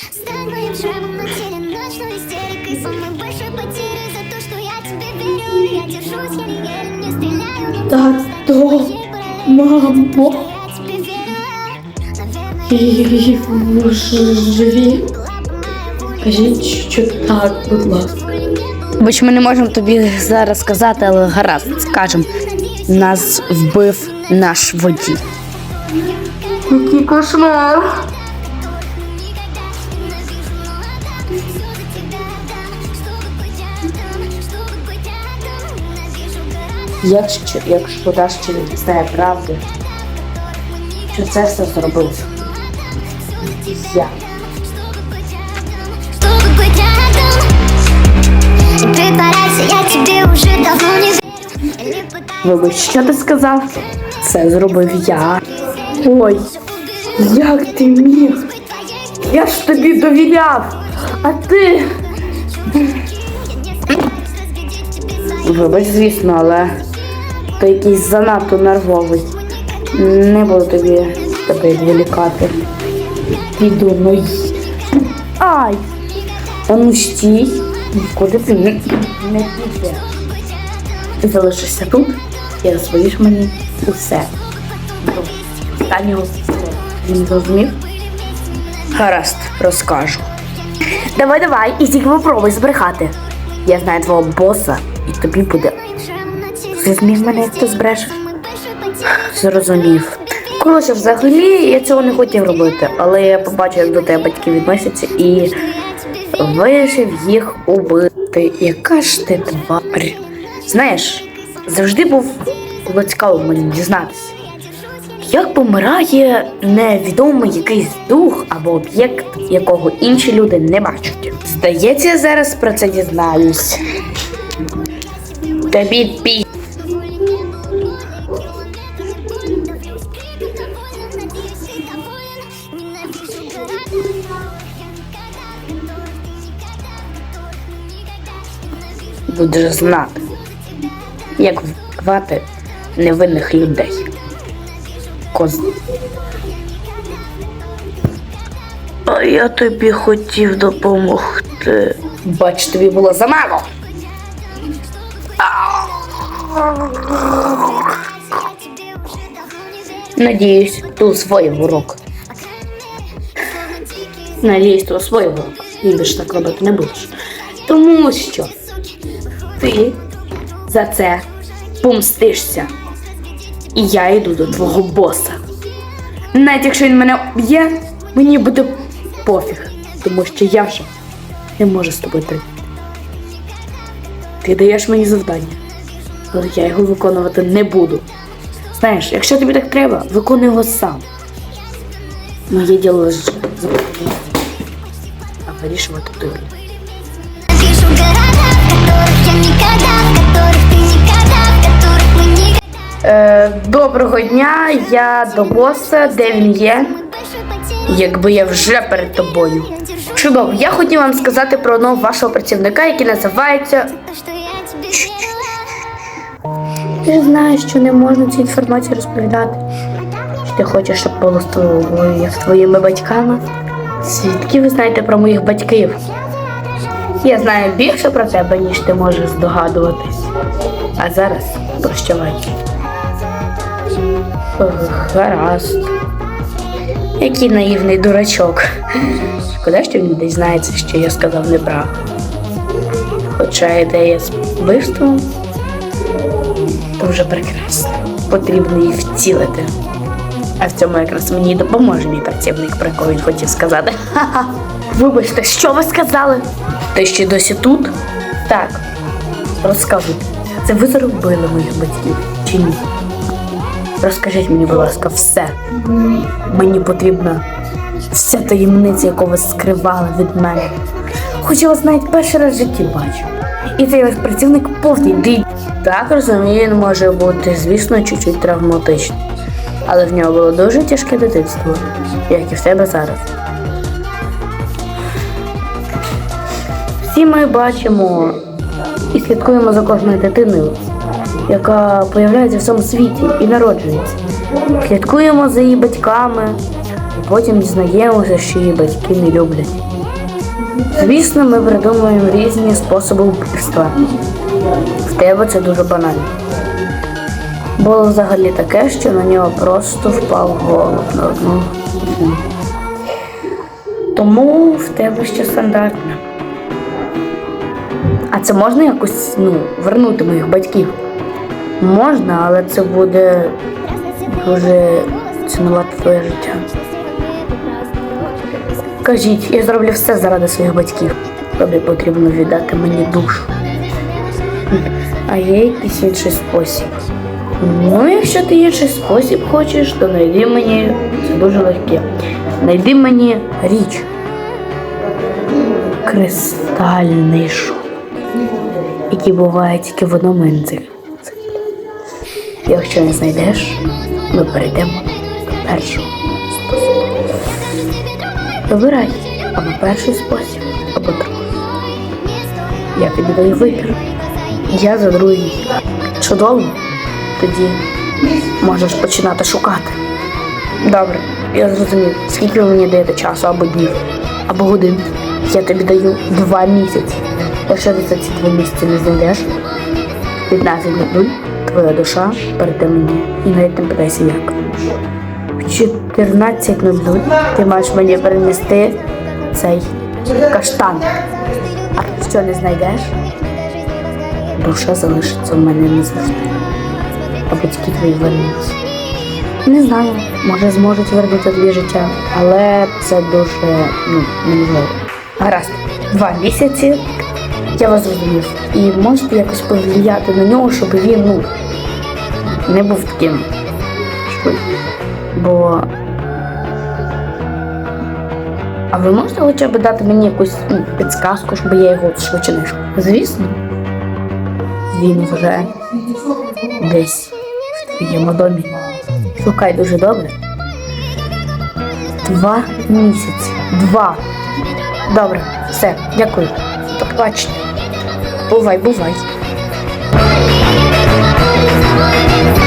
Стань моим шрамом на теле, ночной истерикой Самой большой потерей за то, что я тебе верю Я держусь, еле-еле не стреляю твоей параллели мамо, і живі. Кажіть, що так, будь ласка. Хоч ми не можемо тобі зараз сказати, але гаразд, скажемо. Нас вбив наш водій. Який кошмар. Якщо, якщо наш чоловік знає правду, що це все зробив я. Чтобы быть рядом И притворяйся, я тебе уже давно не верю Или пытаюсь Вибач, що ти сказав? Це зробив я. Ой, як ти міг? Я ж тобі довіряв, а ти. Вибач, звісно, але ти якийсь занадто нервовий. Не буду тобі тебе відволікати. Піду, ну й- Ай! А ну стій. Куди ти не, піде? Ти залишишся тут і розповіш мені усе. Останнього слова. Він зрозумів? Гаразд, розкажу. Давай, давай, і тільки попробуй збрехати. Я знаю твого боса, і тобі буде. Шрам на мене, як ти збрешеш? Зрозумів. Коротше, взагалі я цього не хотів робити, але я побачив, як до тебе батьки відносяться і вирішив їх убити. Яка ж ти тварь? Знаєш, завжди був цікаво мені дізнатися. Як помирає невідомий якийсь дух або об'єкт, якого інші люди не бачать. Здається, я зараз про це дізнаюсь. Тобі пі. Будеш знати, як вбивати невинних людей. Коз... А я тобі хотів допомогти. Бач, тобі було замало. Надіюсь, ти усвоїв урок. Надіюсь, ти усвоїв урок. І більше так робити не будеш. Тому що ти за це помстишся. І я йду до твого боса. Навіть якщо він мене б'є, мені буде пофіг, тому що я вже не можу з тобою прийти. Ти даєш мені завдання, але я його виконувати не буду. Знаєш, якщо тобі так треба, виконуй його сам. Моє діло запропонувати, а вирішувати тобі. Доброго дня, я до боса, де він є? Якби я вже перед тобою. я Чудово, я хотів вам сказати про одного вашого працівника, який називається. я Ти знаєш, що не можна цю інформацію розповідати. Ти хочеш, щоб було як з твоїми батьками? Звідки ви знаєте про моїх батьків? Я знаю більше про тебе, ніж ти можеш здогадуватись. А зараз прощавай. Гаразд. Який наївний дурачок. Шкода, що він десь знається, що я сказав неправду. Хоча ідея з вбивством дуже прекрасно. Потрібно її втілити. А в цьому якраз мені допоможе мій працівник, про якого він хотів сказати. Ха-ха. Вибачте, що ви сказали? Ти ще досі тут? Так. Розкажіть, це ви заробили моїх батьків чи ні? Розкажіть мені, будь ласка, все. Мені потрібна вся таємниця, яку ви скривали від мене. Хоч я вас навіть перший раз в житті бачу. І цей ваш працівник повний дріб. Так розумію, він може бути, звісно, чуть-чуть травматичний. Але в нього було дуже тяжке дитинство, як і в тебе зараз. Всі ми бачимо і слідкуємо за кожною дитиною, яка появляється в цьому світі і народжується. Слідкуємо за її батьками, І потім дізнаємося, що її батьки не люблять. Звісно, ми придумуємо різні способи вбивства. В тебе це дуже банально. Було взагалі таке, що на нього просто впав голуб на одну. Тому в тебе ще стандартне. А це можна якось ну, вернути моїх батьків? Можна, але це буде дуже цінувати твоє життя. Кажіть, я зроблю все заради своїх батьків. Тобі потрібно віддати мені душу. А є якийсь інший спосіб. Ну, якщо ти інший спосіб хочеш, то знайди мені це дуже легке. Знайди мені річ. Кристальний шов, який буває тільки в одному інцих. Якщо не знайдеш, ми перейдемо до першого способу. Вибирай або перший спосіб, або другий. Я даю вибір. Я за другий. Чудово. Тоді можеш починати шукати. Добре, я зрозумів. Скільки ви мені даєте часу або днів, або годин? Я тобі даю два місяці. Якщо ти за ці два місяці не знайдеш, 15.00 твоя душа перейде мені і навіть не питайся як. В 14.00 ти маєш мені перенести цей каштан. А якщо не знайдеш, душа залишиться в мене назавжди. А батьки твої вернуться. Не знаю, може зможуть вернути тобі життя, але це дуже ну, неможливо. Гаразд, два місяці. Я вас зрозумів. І можете якось повлияти на нього, щоб він ну, не був таким. Бо. А ви можете хоча б дати мені якусь ну, підсказку, щоб я його швидше не шукав? Звісно. Він вже десь в твоєму домі. Шукай дуже добре. Два місяці. Два. Добре, все, дякую. До побачення. Бувай, бувай. Only